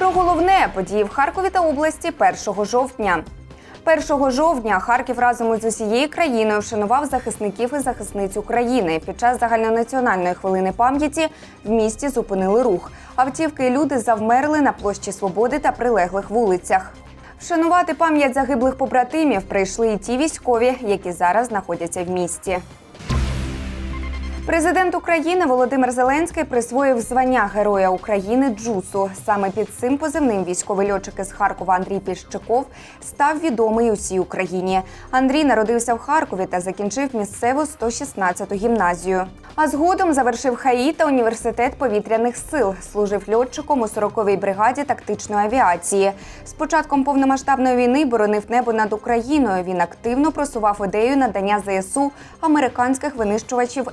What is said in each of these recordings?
Про головне події в Харкові та області 1 жовтня. 1 жовтня Харків разом із усією країною вшанував захисників і захисниць України. Під час загальнонаціональної хвилини пам'яті в місті зупинили рух. Автівки і люди завмерли на площі Свободи та прилеглих вулицях. Вшанувати пам'ять загиблих побратимів прийшли і ті військові, які зараз знаходяться в місті. Президент України Володимир Зеленський присвоїв звання Героя України Джусу. Саме під цим позивним військовий льотчик із Харкова Андрій Піщиков став відомий усій Україні. Андрій народився в Харкові та закінчив місцеву 116-ту гімназію. А згодом завершив ХАІ та університет повітряних сил. Служив льотчиком у 40-й бригаді тактичної авіації. З початком повномасштабної війни боронив небо над Україною. Він активно просував ідею надання ЗСУ американських винищувачів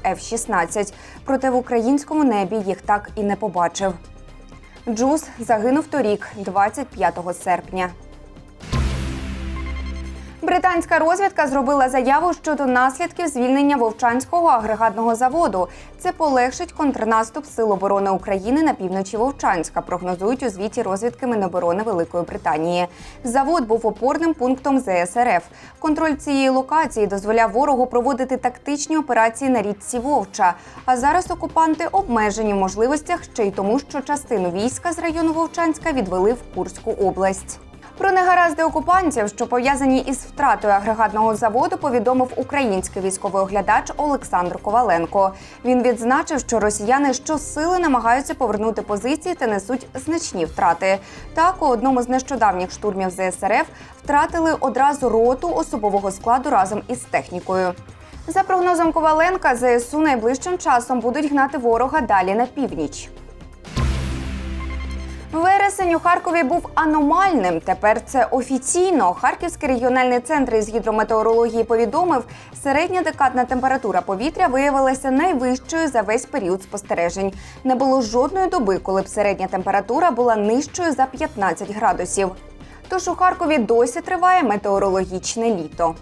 F-16. Проте в українському небі їх так і не побачив. Джуз загинув торік, 25 серпня. Британська розвідка зробила заяву щодо наслідків звільнення Вовчанського агрегатного заводу. Це полегшить контрнаступ Сил оборони України на півночі Вовчанська. Прогнозують у звіті розвідки Міноборони Великої Британії. Завод був опорним пунктом ЗСРФ. Контроль цієї локації дозволяв ворогу проводити тактичні операції на річці Вовча. А зараз окупанти обмежені в можливостях ще й тому, що частину війська з району Вовчанська відвели в Курську область. Про негаразди окупантів, що пов'язані із втратою агрегатного заводу, повідомив український військовий оглядач Олександр Коваленко. Він відзначив, що росіяни щосили намагаються повернути позиції та несуть значні втрати. Так, у одному з нещодавніх штурмів ЗСРФ втратили одразу роту особового складу разом із технікою. За прогнозом Коваленка, ЗСУ найближчим часом будуть гнати ворога далі на північ. Вересень у Харкові був аномальним. Тепер це офіційно. Харківський регіональний центр із гідрометеорології повідомив, середня декадна температура повітря виявилася найвищою за весь період спостережень. Не було жодної доби, коли б середня температура була нижчою за 15 градусів. Тож у Харкові досі триває метеорологічне літо.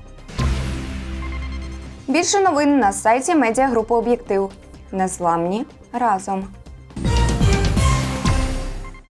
Більше новин на сайті медіагрупи Об'єктив. Незламні разом.